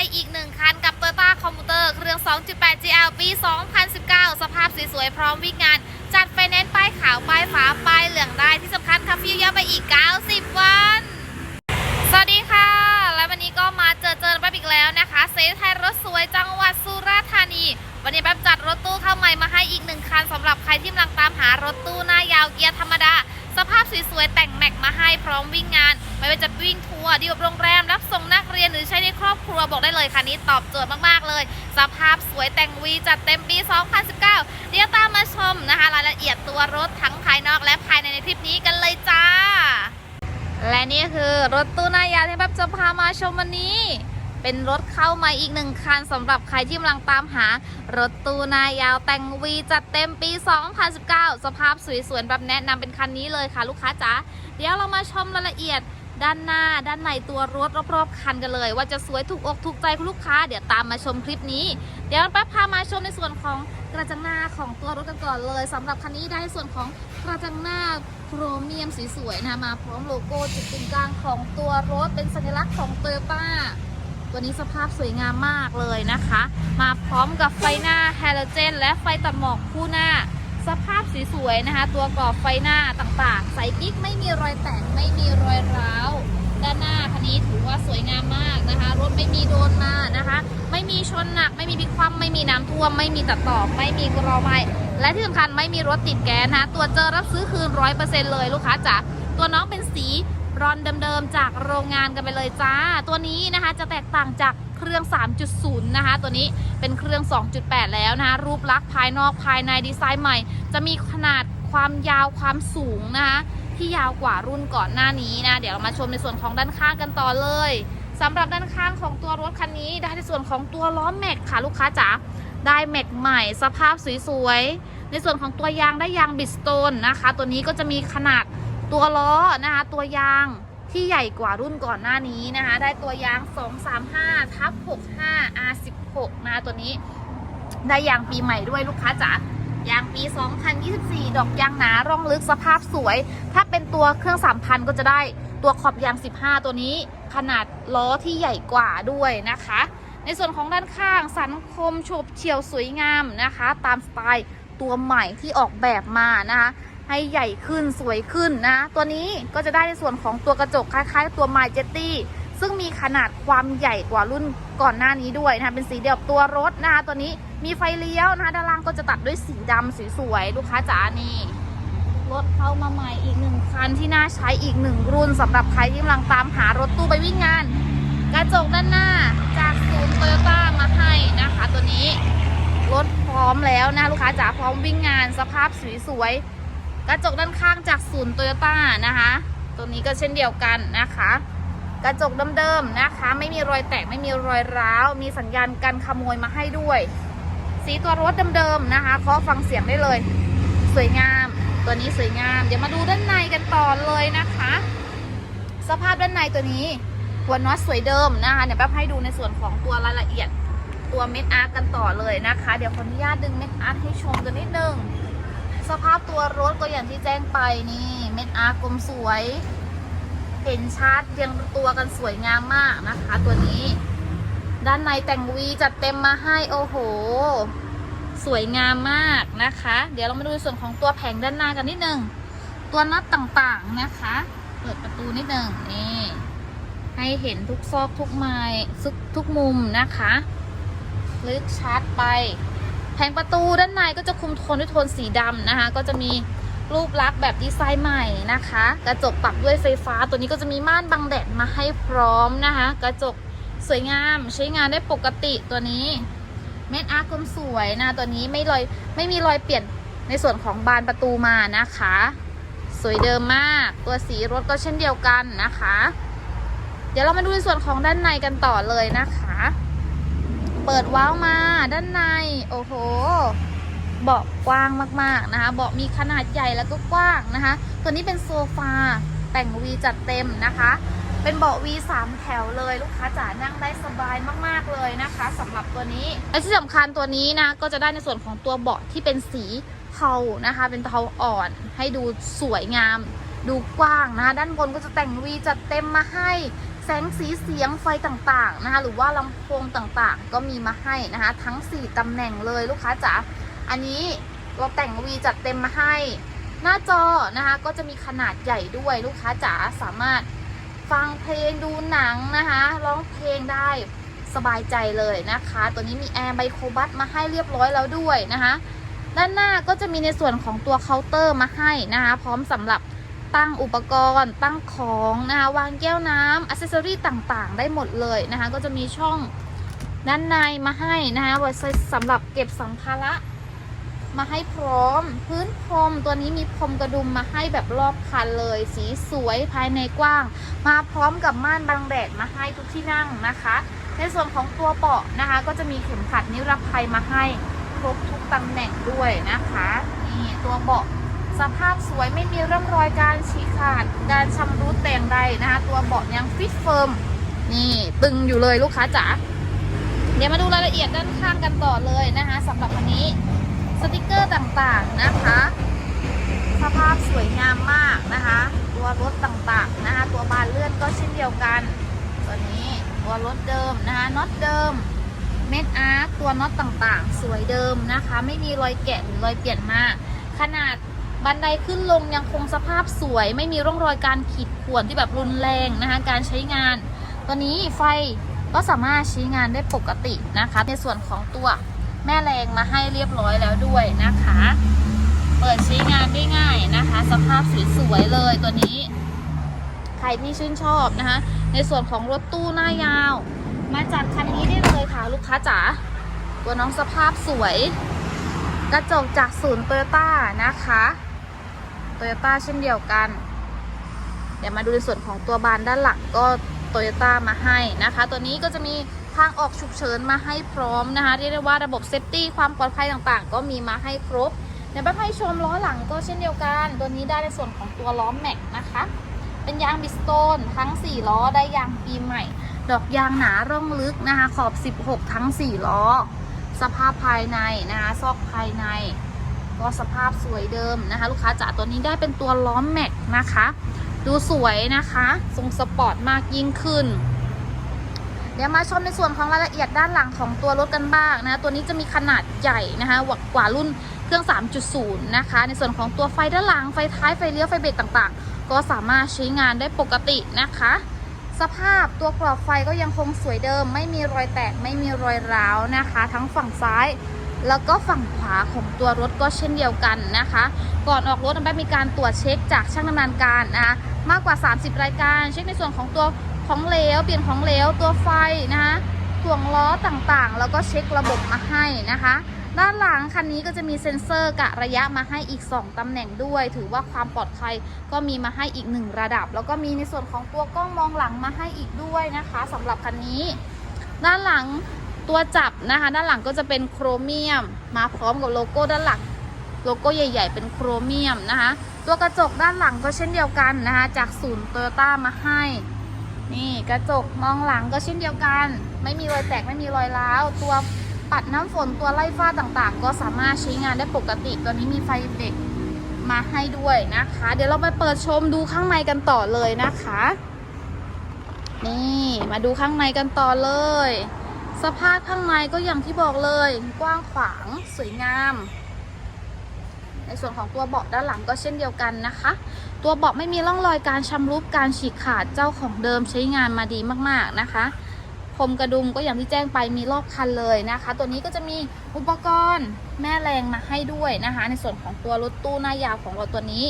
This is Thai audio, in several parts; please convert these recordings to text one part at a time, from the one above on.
ให้อีกหนึ่งคันกับ Toyota Commuter เครื่อง 2.8 GL ปี 2019 สภาพสวยๆพร้อมวิ่งงาน จัดไฟแนนซ์ป้ายขาว ป้ายฟ้า ป้ายเหลืองได้ที่สำคัญขับฟิวยาวไปอีก 90 วัน สวัสดีค่ะ และวันนี้ก็มาเจอเจอแป๊บอีกแล้วนะคะ เซลไทยรถสวยจังหวัดสุราษฎร์ธานี วันนี้แป๊บจัดรถตู้เข้าใหม่มาให้อีกหนึ่งคันสำหรับใครที่กำลังตามหารถตู้หน้ายาวเกียร์ธรรมดาสภาพสวยๆแต่งแม็กมาให้พร้อมวิ่งงาน ไม่ว่าจะวิ่งทัวร์ดีกับโรงแรม รือใช้ในครอบครัวบอกได้เลยคันนี้ตอบโจทย์มากๆเลย สภาพสวยแต่งวีจัดเต็มปี 2019 เดี๋ยวตามมาชมนะคะรายละเอียดตัวรถทั้งภายนอกและภายในในคลิปนี้กันเลยจ้า และนี่คือรถตู้นายาที่แบบจะพามาชมวันนี้เป็นรถเข้ามาอีกหนึ่งคันสำหรับใครที่กำลังตามหารถตู้นายาวแต่งวีจัดเต็มปี 2019 สภาพสวยๆแบบแนะนำเป็นคันนี้เลยค่ะลูกค้าจ๋าเดี๋ยวเรามาชมรายละเอียด ด้านหน้า ด้านในตัวรถรอบๆคันกันเลย ว่าจะสวยถูกอกถูกใจคุณลูกค้า เดี๋ยวตามมาชมคลิปนี้ เดี๋ยวแป๊บพามาชมในส่วนของกระจังหน้าของตัวรถกันก่อนเลยสำหรับคันนี้ได้ในส่วนของกระจังหน้าโครเมียมสวยๆนะมาพร้อมโลโก้จุดกึ่งกลางของตัวรถเป็นสัญลักษณ์ของโตโยต้าตัวนี้สภาพสวยงามมากเลยนะคะ มาพร้อมกับไฟหน้าแฮโลเจน และไฟตัดหมอกคู่หน้า สภาพสวยๆนะคะ ตัวกรอบไฟหน้าต่างๆใสกิ๊กไม่มีรอยแตกไม่มีรอยร้าว ด้านหน้าคันนี้ถือว่าสวยงามมากนะคะ รถไม่มีโดนมานะคะ ไม่มีชนหนัก ไม่มีพลิกคว่ำไม่มีน้ำท่วม ไม่มีตัดต่อ ไม่มีกรอไม้และที่สำคัญไม่มีรถติดแก๊สนะะตัวเจอรับซื้อคืนร้อยเปอร์เซ็นต์เลยลูกค้าจ๋าตัวน้องเป็นสี รอนเดิมๆจากโรงงานกันไปเลยจ้า ตัวนี้นะคะจะแตกต่างจากเครื่อง 3.0 นะคะ ตัวนี้เป็นเครื่อง 2.8 แล้วนะคะ รูปลักษณ์ภายนอกภายในดีไซน์ใหม่ จะมีขนาดความยาวความสูงนะคะ ที่ยาวกว่ารุ่นก่อนหน้านี้นะ เดี๋ยวเรามาชมในส่วนของด้านข้างกันต่อเลยสำหรับด้านข้างของตัวรถคันนี้ได้ในส่วนของตัวล้อแม็กค่ะลูกค้าจ๋าได้แม็กใหม่สภาพสวยๆในส่วนของตัวยางได้ยางบิสโตนนะคะ ตัวนี้ก็จะมีขนาด ตัวล้อนะคะตัวยางที่ใหญ่กว่ารุ่นก่อนหน้านี้นะคะได้ตัวยาง 235ทับ65 R16 นะะตัวนี้ได้ยางปีใหม่ด้วยลูกค้าจ๋ายางปี 2024 ดอกยางหนาร่องลึกสภาพสวย ถ้าเป็นตัวเครื่อง 3,000 ก็จะได้ตัวขอบยาง 15 ตัวนี้ ขนาดล้อที่ใหญ่กว่าด้วยนะคะ ในส่วนของด้านข้างสันคมฉบเฉียวสวยงามนะคะ ตามสไตล์ตัวใหม่ที่ออกแบบมานะคะ ให้ใหญ่ขึ้นสวยขึ้นนะ ตัวนี้ก็จะได้ในส่วนของตัวกระจกคล้ายๆ ตัว My Jetty ซึ่งมีขนาดความใหญ่กว่ารุ่นก่อนหน้านี้ด้วยนะคะเป็นสีเดียวกับตัวรถนะคะตัวนี้มีไฟเลี้ยวนะคะด้านล่างก็จะตัดด้วยสีดำสวยๆลูกค้าจ๋านี่รถเข้ามาใหม่อีกหนึ่งคันที่น่าใช้อีกหนึ่งรุ่นสำหรับใครที่กำลังตามหารถตู้ไปวิ่งงาน กระจกด้านหน้าจากศูนย์โตโยต้ามาให้นะคะ ตัวนี้รถพร้อมแล้วนะลูกค้าจ๋าพร้อมวิ่งงานสภาพสวยๆ กระจกด้านข้างจากศูนย์โตโยต้านะคะ ตัวนี้ก็เช่นเดียวกันนะคะ กระจกเดิมๆนะคะ ไม่มีรอยแตกไม่มีรอยร้าว มีสัญญาณการขโมยมาให้ด้วย สีตัวรถเดิมๆนะคะขอฟังเสียงได้เลย สวยงาม ตัวนี้สวยงาม เดี๋ยวมาดูด้านในกันต่อเลยนะคะ สภาพด้านในตัวนี้หัวน็อตสวยเดิมนะคะเดี๋ยวแป๊บให้ดูในส่วนของตัวรายละเอียดตัวเม็ดอาร์กันต่อเลยนะคะ เดี๋ยวขออนุญาตดึงเม็ดอาร์ให้ชมกันนิดนึง สภาพตัวรถก็อย่างที่แจ้งไปนี่เม็ดอาร์กลมสวย เห็นชัดเรียงตัวกันสวยงามมากนะคะ ตัวนี้ ด้านในแต่งวีจัดเต็มมาให้โอ้โห สวยงามมากนะคะ เดี๋ยวเรามาดูส่วนของตัวแผงด้านหน้ากันนิดนึงตัวน็อตต่างๆนะคะ เปิดประตูนิดนึงนี่ให้เห็นทุกซอกทุกไม้ทุกทุกมุมนะคะ ลึกชัดไป ผงประตูด้านในก็จะคุมโทนด้วยโทนสีดำนะคะ ก็จะมีรูปลักษณ์แบบดีไซน์ใหม่นะคะ กระจกปรับด้วยไฟฟ้า ตัวนี้ก็จะมีม่านบังแดดมาให้พร้อมนะคะ กระจกสวยงามใช้งานได้ปกติตัวนี้ เม็ดอาร์กลมสวยนะตัวนี้ไม่รอยไม่มีรอยเปลี่ยนในส่วนของบานประตูมานะคะ สวยเดิมมาก ตัวสีรถก็เช่นเดียวกันนะคะ เดี๋ยวเรามาดูในส่วนของด้านในกันต่อเลยนะคะ เปิดว้าวมาด้านใน โอ้โห เบาะกว้างมากๆนะคะ เบาะมีขนาดใหญ่แล้วก็กว้างนะคะ ตัวนี้เป็นโซฟาแต่งวีจัดเต็มนะคะ เป็นเบาะ V3 แถวเลยลูกค้าจ๋านั่งได้สบายมากๆเลยนะคะสำหรับตัวนี้ และที่สำคัญตัวนี้นะก็จะได้ในส่วนของตัวเบาะที่เป็นสีเทานะคะ เป็นเทาอ่อนให้ดูสวยงาม ดูกว้างนะคะ ด้านบนก็จะแต่งวีจัดเต็มมาให้ แสงสีเสียงไฟต่างๆนะคะหรือว่าลำโพงต่างๆ ก็มีมาให้นะคะทั้ง 4ตำแหน่งเลยลูกค้าจ๋าอันนี้เราแต่งวีจัดเต็มมาให้ หน้าจอนะคะก็จะมีขนาดใหญ่ด้วยลูกค้าจ๋าสามารถฟังเพลงดูหนังนะคะร้องเพลงได้สบายใจเลยนะคะ ตัวนี้มีแอร์ไบโครบัสมาให้เรียบร้อยแล้วด้วยนะคะ ด้านหน้าก็จะมีในส่วนของตัวเคาน์เตอร์มาให้นะคะ พร้อมสำหรับ ตั้งอุปกรณ์ ตั้งของนะคะวางแก้วน้ำอัซเซอรี่ต่างๆ ได้หมดเลยนะคะ ก็จะมีช่องด้านในมาให้นะคะไว้สำหรับเก็บสัมภาระมาให้พร้อม พื้นพรมตัวนี้มีพรมกระดุมมาให้แบบรอบคันเลย สีสวยภายในกว้าง มาพร้อมกับม่านบังแดดมาให้ทุกที่นั่งนะคะ ในส่วนของตัวเบาะนะคะ ก็จะมีเข็มขัดนิรภัยมาให้ครบทุกตำแหน่งด้วยนะคะนี่ตัวเบาะ สภาพสวยไม่มีร่องรอยการฉีกขาด การชำรุดแต่งใดนะคะ ตัวเบาะยังฟิตเฟิร์มนี่ตึงอยู่เลยลูกค้าจ๋าเดี๋ยวมาดูรายละเอียดด้านข้างกันต่อเลยนะคะสำหรับวันนี้สติกเกอร์ต่างๆนะคะ สภาพสวยงามมากนะคะ ตัวรถต่างๆนะคะตัวบานเลื่อนก็เช่นเดียวกันตัวนี้ตัวรถเดิมนะคะน็อตเดิมเม็ดอาร์คตัวน็อตต่างๆ สวยเดิมนะคะ ไม่มีรอยแกะหรือรอยเปลี่ยนมา ขนาด บันไดขึ้นลงยังคงสภาพสวย ไม่มีร่องรอยการขีดข่วนที่แบบรุนแรงนะคะการใช้งาน ตัวนี้ไฟก็สามารถใช้งานได้ปกตินะคะ ในส่วนของตัวแม่แรงมาให้เรียบร้อยแล้วด้วยนะคะ เปิดใช้งานได้ง่ายนะคะ สภาพสวยๆเลยตัวนี้ ใครที่ชื่นชอบนะคะ ในส่วนของรถตู้หน้ายาว มาจัดคันนี้ได้เลยค่ะลูกค้าจ๋าตัวน้องสภาพสวย กระจกจากศูนย์โตโยต้านะคะ โตโยต้าเช่นเดียวกัน เดี๋ยวมาดูในส่วนของตัวบานด้านหลังก็โตโยต้ามาให้นะคะ ตัวนี้ก็จะมีทางออกฉุกเฉินมาให้พร้อมนะคะเรียกได้ว่าระบบเซฟตี้ความปลอดภัยต่างๆ ก็มีมาให้ครบเดี๋ยวไปให้ชมล้อหลังก็เช่นเดียวกัน ตัวนี้ได้ในส่วนของตัวล้อแม็กนะคะ เป็นยางบิสโตนทั้ง 4 ล้อได้ยางปีใหม่ ดอกยางหนาร่องลึกนะคะ ขอบ 16 ทั้ง 4 ล้อ สภาพภายในนะคะ ซอกภายใน ก็สภาพสวยเดิมนะคะ ลูกค้าจ๋าตัวนี้ได้เป็นตัวล้อมแม็กนะคะ ดูสวยนะคะ ทรงสปอร์ตมากยิ่งขึ้น เดี๋ยวมาชมในส่วนของรายละเอียดด้านหลังของตัวรถกันบ้างนะ ตัวนี้จะมีขนาดใหญ่นะคะกว่ารุ่นเครื่อง 3.0 นะคะ ในส่วนของตัวไฟด้านหลัง ไฟท้าย ไฟเลี้ยว ไฟเบรกต่างๆ ก็สามารถใช้งานได้ปกตินะคะ สภาพตัวกรอบไฟก็ยังคงสวยเดิม ไม่มีรอยแตก ไม่มีรอยร้าวนะคะ ทั้งฝั่งซ้าย แล้วก็ฝั่งขวาของตัวรถก็เช่นเดียวกันนะคะ ก่อนออกรถน้ำแป๊บมีการตรวจเช็คจากช่างดำเนินการนะคะมากกว่า 30 รายการ เช็คในส่วนของตัวของเหลว เปลี่ยนของเหลว ตัวไฟนะคะถ่วงล้อต่างๆ แล้วก็เช็คระบบมาให้นะคะ ด้านหลังคันนี้ก็จะมีเซ็นเซอร์กะระยะมาให้อีก 2 ตำแหน่งด้วย ถือว่าความปลอดภัยก็มีมาให้อีก 1 ระดับ แล้วก็มีในส่วนของตัวกล้องมองหลังมาให้อีกด้วยนะคะสำหรับคันนี้ ด้านหลัง ตัวจับนะคะ ด้านหลังก็จะเป็นโครเมียม มาพร้อมกับโลโก้ด้านหลังโลโก้ใหญ่ ๆ เป็นโครเมียมนะคะ ตัวกระจกด้านหลังก็เช่นเดียวกันนะคะ จากศูนย์โตโยต้ามาให้ นี่กระจกมองหลังก็เช่นเดียวกัน ไม่มีรอยแตกไม่มีรอยร้าว ตัวปัดน้ำฝนตัวไล่ฟ้าต่างๆ ก็สามารถใช้งานได้ปกติตัวนี้มีไฟเบรกมาให้ด้วยนะคะ เดี๋ยวเราไปเปิดชมดูข้างในกันต่อเลยนะคะ นี่มาดูข้างในกันต่อเลย สภาพข้างในก็อย่างที่บอกเลย กว้างขวางสวยงาม ในส่วนของตัวเบาะด้านหลังก็เช่นเดียวกันนะคะ ตัวเบาะไม่มีร่องรอยการชำรุดการฉีกขาดเจ้าของเดิมใช้งานมาดีมากๆนะคะพรมกระดุมก็อย่างที่แจ้งไปมีรอบคันเลยนะคะ ตัวนี้ก็จะมีอุปกรณ์แม่แรงมาให้ด้วยนะคะ ในส่วนของตัวรถตู้หน้ายาวของเราตัวนี้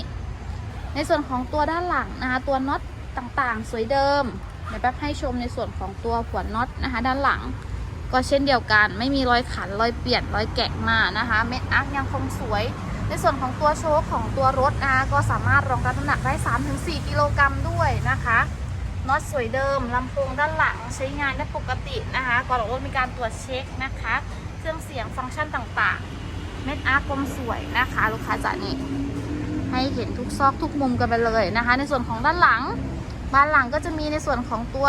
ในส่วนของตัวด้านหลังนะคะตัวน็อตต่างๆ สวยเดิมเดี๋ยวแป๊บให้ชมในส่วนของตัวหัวน็อตนะคะ ด้านหลัง ก็เช่นเดียวกัน ไม่มีรอยขันรอยเปลี่ยนรอยแกะมานะคะ เม็ดอาร์คยังคงสวย ในส่วนของตัวโชคของตัวรถนะคะก็สามารถรองรับน้ำหนักได้ 3-4 กิโลกรัมด้วยนะคะน็อตสวยเดิมลำโพงด้านหลังใช้งานได้ปกตินะคะก่อนออกรถมีการตรวจเช็คนะคะ เครื่องเสียงฟังก์ชันต่างๆ เม็ดอาร์คกลมสวยนะคะ ลูกค้าจ๋านี่ให้เห็นทุกซอกทุกมุมกันไปเลยนะคะ ในส่วนของด้านหลังบานหลังก็จะมีในส่วนของตัว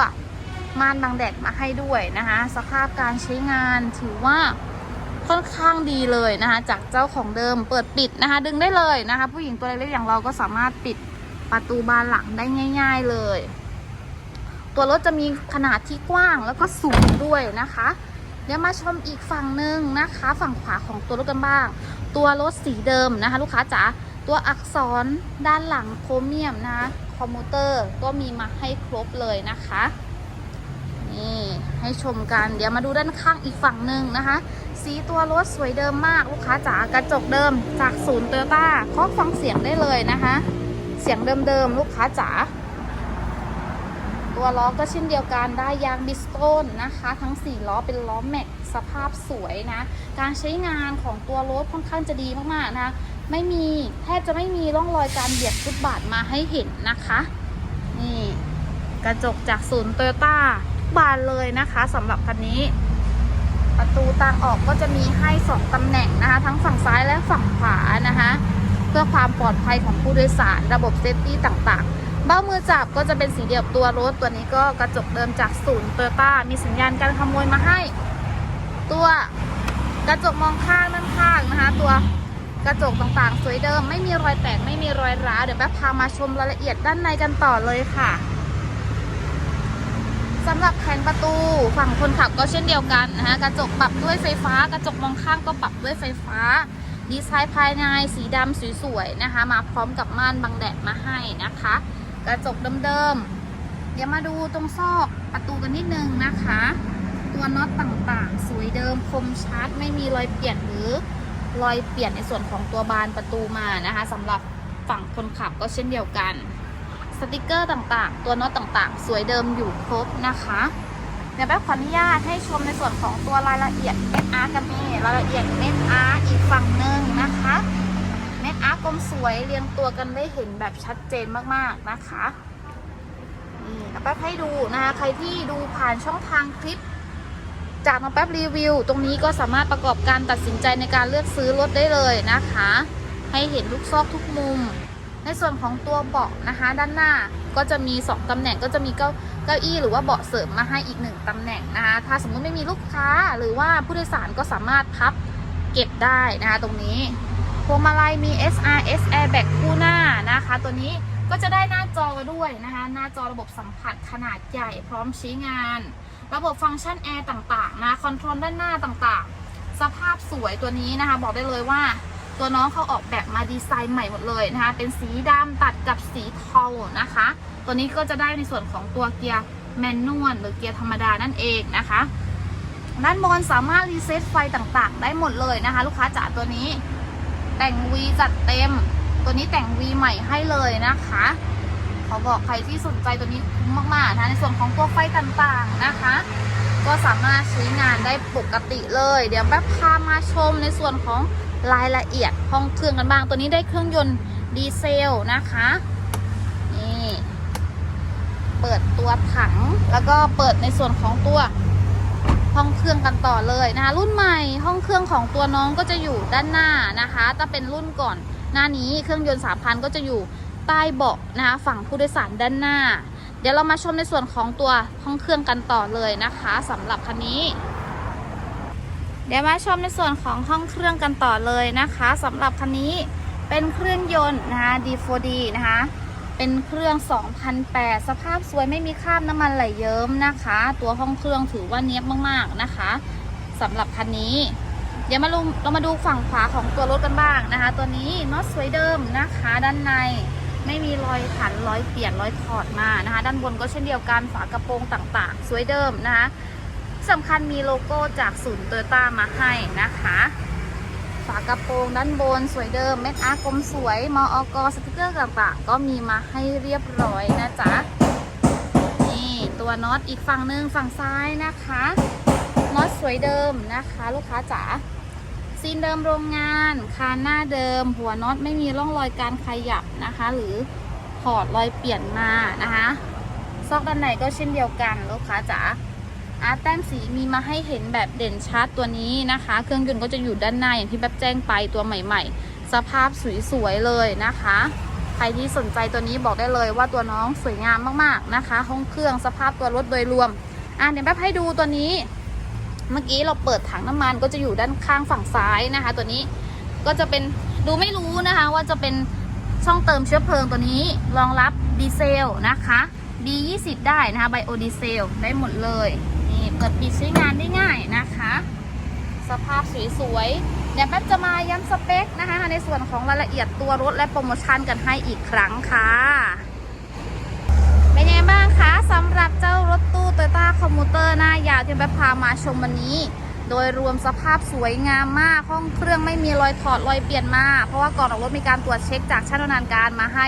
ม่านบังแดดมาให้ด้วยนะคะ สภาพการใช้งานถือว่าค่อนข้างดีเลยนะคะ จากเจ้าของเดิมเปิดปิดนะคะ ดึงได้เลยนะคะ ผู้หญิงตัวเล็กๆอย่างเราก็สามารถปิดประตูบานหลังได้ง่าย ๆเลย ตัวรถจะมีขนาดที่กว้างแล้วก็สูงด้วยนะคะเดี๋ยวมาชมอีกฝั่งหนึ่งนะคะ ฝั่งขวาของตัวรถกันบ้าง ตัวรถสีเดิมนะคะ ลูกค้าจ๋าตัวอักษรด้านหลังโครเมียมนะคอมมูเตอร์ก็มีมาให้ครบเลยนะคะ นี่ให้ชมกัน เดี๋ยวมาดูด้านข้างอีกฝั่งหนึ่งนะคะ สีตัวรถสวยเดิมมากลูกค้าจ๋ากระจกเดิมจากศูนย์โตโยต้าเคาะฟังเสียงได้เลยนะคะ เสียงเดิมๆลูกค้าจ๋าตัวล้อก็เช่นเดียวกันได้ยางบิสโตนนะคะ ทั้ง 4 ล้อเป็นล้อแม็กสภาพสวยนะ การใช้งานของตัวรถค่อนข้างจะดีมากๆนะ ไม่มีแทบจะไม่มีร่องรอยการเบียดฟุตบาทมาให้เห็นนะคะ นี่ กระจกจากศูนย์โตโยต้า บานเลยนะคะสำหรับคันนี้ ประตูทางออกก็จะมีให้2ตำแหน่งนะคะ ทั้งฝั่งซ้ายและฝั่งขวานะคะ เพื่อความปลอดภัยของผู้โดยสารระบบเซฟตี้ต่างๆ เบ้ามือจับก็จะเป็นสีเดียวกับตัวรถตัวนี้ก็กระจกเดิมจากศูนย์โตโยต้ามีสัญญาณการขโมยมาให้ ตัวกระจกมองข้างด้านข้างนะคะ ตัวกระจกต่างๆ สวยเดิม ไม่มีรอยแตกไม่มีรอยร้าวเดี๋ยวแป๊บพามาชมรายละเอียดด้านในกันต่อเลยค่ะ สำหรับแผงประตูฝั่งคนขับก็เช่นเดียวกันนะคะกระจกปรับด้วยไฟฟ้า กระจกมองข้างก็ปรับด้วยไฟฟ้า ดีไซน์ภายในสีดำสวยๆนะคะ มาพร้อมกับม่านบังแดดมาให้นะคะ กระจกเดิมๆเดี๋ยวมาดูตรงซอกประตูกันนิดนึงนะคะ ตัวน็อตต่างๆ สวยเดิมคมชัดไม่มีรอยเปลี่ยนหรือรอยเปลี่ยนในส่วนของตัวบานประตูมานะคะสำหรับฝั่งคนขับก็เช่นเดียวกัน สติกเกอร์ต่างๆ ตัวน็อตต่างๆ สวยเดิมอยู่ครบนะคะเดี๋ยวแป๊บขออนุญาตให้ชมในส่วนของตัวรายละเอียดเม็ดอาร์กันนี่รายละเอียดเม็ดอาร์อีกฝั่งหนึ่งนะคะเม็ดอาร์กลมสวยเรียงตัวกันได้เห็นแบบชัดเจนมากๆนะคะนี่เดี๋ยวแป๊บให้ดูนะคะใครที่ดูผ่านช่องทางคลิป จากน้องแป๊บรีวิว ตรงนี้ก็สามารถประกอบการตัดสินใจในการเลือกซื้อรถได้เลยนะคะ ให้เห็นทุกซอกทุกมุม ในส่วนของตัวเบาะนะคะ ด้านหน้าก็จะมี 2ตำแหน่งก็จะมีเก้าเก้าอี้หรือว่าเบาะเสริมมาให้อีก 1ตำแหน่งนะคะถ้าสมมุติไม่มีลูกค้าหรือว่าผู้โดยสารก็สามารถพับเก็บได้นะคะตรงนี้พวงมาลัยมี SRS Airbag คู่หน้านะคะ ตัวนี้ก็จะได้หน้าจอด้วยนะคะ หน้าจอระบบสัมผัสขนาดใหญ่พร้อมใช้งาน ระบบฟังก์ชันแอร์ต่างๆนะคอนโทรลด้านหน้าต่างๆ สภาพสวยตัวนี้นะคะ บอกได้เลยว่า ตัวน้องเขาออกแบบมาดีไซน์ใหม่หมดเลยนะคะ เป็นสีดำตัดกับสีเทานะคะ ตัวนี้ก็จะได้ในส่วนของตัวเกียร์แมนนวลหรือเกียร์ธรรมดานั่นเองนะคะ ด้านบนสามารถรีเซ็ตไฟต่างๆ ได้หมดเลยนะคะ ลูกค้าจ๋าตัวนี้ แต่ง V จัดเต็ม ตัวนี้แต่ง V ใหม่ให้เลยนะคะเขาบอกใครที่สนใจตัวนี้คุ้มมากๆนะในส่วนของตัวไฟต่างๆนะคะ ก็สามารถใช้งานได้ปกติเลย เดี๋ยวแป๊บพามาชมในส่วนของ รายละเอียดห้องเครื่องกันบ้าง ตัวนี้ได้เครื่องยนต์ดีเซลนะคะนี่เปิดตัวถังแล้วก็เปิดในส่วนของตัวห้องเครื่องกันต่อเลยนะคะรุ่นใหม่ห้องเครื่องของตัวน้องก็จะอยู่ด้านหน้านะคะถ้าเป็นรุ่นก่อนหน้านี้เครื่องยนต์3,000ก็จะอยู่ใต้เบาะนะคะฝั่งผู้โดยสารด้านหน้า เดี๋ยวเรามาชมในส่วนของตัวห้องเครื่องกันต่อเลยนะคะสำหรับคันนี้ เดี๋ยวมาชมในส่วนของห้องเครื่องกันต่อเลยนะคะสำหรับคันนี้เป็นเครื่องยนต์นะคะ D4D นะคะ เป็นเครื่อง 2008 สภาพสวยไม่มีคราบน้ำมันไหลเยิ้มนะคะ ตัวห้องเครื่องถือว่าเนี้ยบมากๆนะคะสำหรับคันนี้ เดี๋ยวมาลุเรามาดูฝั่งขวาของตัวรถกันบ้างนะคะ ตัวนี้น็อตสวยเดิมนะคะ ด้านในไม่มีรอยขันรอยเปลี่ยนรอยถอดมานะคะ ด้านบนก็เช่นเดียวกันฝากระโปรงต่างๆ สวยเดิมนะคะ ที่สำคัญมีโลโก้จากศูนย์โตโยต้ามาให้นะคะ ฝากระโปรงด้านบนสวยเดิมเม็ดอาร์กลมสวยมออกสติกเกอร์ต่างๆก็มีมาให้เรียบร้อยนะจ๊ะนี่ตัวน็อตอีกฝั่งหนึ่งฝั่งซ้ายนะคะน็อตสวยเดิมนะคะ ลูกค้าจ๋าซีนเดิมโรงงานคานหน้าเดิม หัวน็อตไม่มีร่องรอยการขยับนะคะ หรือถอดรอยเปลี่ยนมานะคะ ซอกด้านในก็เช่นเดียวกันลูกค้าจ๋า อาร์ตแต้มสีมีมาให้เห็นแบบเด่นชัดตัวนี้นะคะ เครื่องยนต์ก็จะอยู่ด้านหน้าอย่างที่แบบแจ้งไปตัวใหม่ ๆ สภาพสวยๆเลยนะคะ ใครที่สนใจตัวนี้บอกได้เลยว่าตัวน้องสวยงามมากๆนะคะห้องเครื่องสภาพตัวรถโดยรวมอะเดี๋ยวแป๊บให้ดูตัวนี้ เมื่อกี้เราเปิดถังน้ำมันก็จะอยู่ด้านข้างฝั่งซ้ายนะคะ ตัวนี้ก็จะเป็นดูไม่รู้นะคะว่าจะเป็นช่องเติมเชื้อเพลิงตัวนี้รองรับดีเซลนะคะ B20 ได้นะคะไบโอดีเซลได้หมดเลย เปิดปิดใช้งานได้ง่ายนะคะ สภาพสวยๆเดี๋ยวแป๊บจะมาย้ำสเปคนะคะ ในส่วนของรายละเอียดตัวรถและโปรโมชั่นกันให้อีกครั้งค่ะเป็นยังไงบ้างคะสำหรับเจ้ารถตู้ Toyota Commuter หน้ายาวที่แป๊บพามาชมวันนี้โดยรวมสภาพสวยงามมาก ห้องเครื่องไม่มีรอยถอดรอยเปลี่ยนมา เพราะว่าก่อนออกรถมีการตรวจเช็คจากช่างดำเนินการมาให้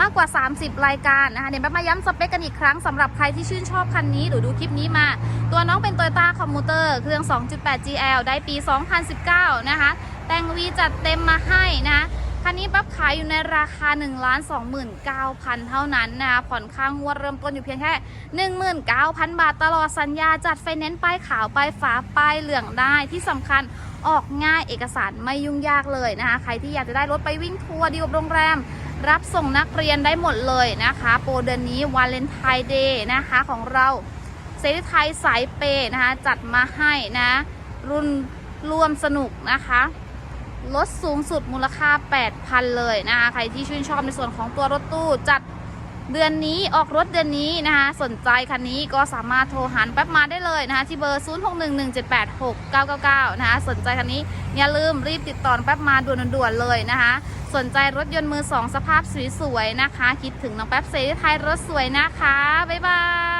มากกว่า 30 รายการนะคะเดี๋ยวแป๊บมาย้ำสเปคกันอีกครั้งสำหรับใครที่ชื่นชอบคันนี้หรือดูคลิปนี้มา ตัวน้องเป็น Toyota Commuter เครื่อง 2.8 GL ได้ปี 2019 นะคะ แต่งวีจัดเต็มมาให้นะคะคันนี้ปั๊บขายอยู่ในราคา 1 2 9 0 0 0 เท่านั้นนะคะผ่อนค่างวดเริ่มต้นอยู่เพียงแค่ 19,000 บาทตลอดสัญญาจัดไฟแนนซ์ป้ายขาวป้ายฟ้าป้ายเหลืองได้ที่สำคัญออกง่ายเอกสารไม่ยุ่งยากเลยนะคะ ใครที่อยากจะได้รถไปวิ่งทัวร์ดีกับโรงแรม รับส่งนักเรียนได้หมดเลยนะคะ โปรเดือนนี้วาเลนไทน์เดย์นะคะของเราเซรีไทยสายเปย์นะคะ จัดมาให้นะ รุ่นรวมสนุกนะคะลดสูงสุดมูลค่า 8,000 เลยนะคะ ใครที่ชื่นชอบในส่วนของตัวรถตู้จัดเดือนนี้ออกรถเดือนนี้นะคะ สนใจคันนี้ก็สามารถโทรหันแป๊บมาได้เลยนะคะ ที่เบอร์ 0611786999 นะคะ สนใจคันนี้อย่าลืมรีบติดต่อแป๊บมาด่วนๆเลยนะคะ สนใจรถยนต์มือสองสภาพสวยๆนะคะ คิดถึงน้องแป๊บเซรีไทยรถสวยนะคะ บ๊ายบาย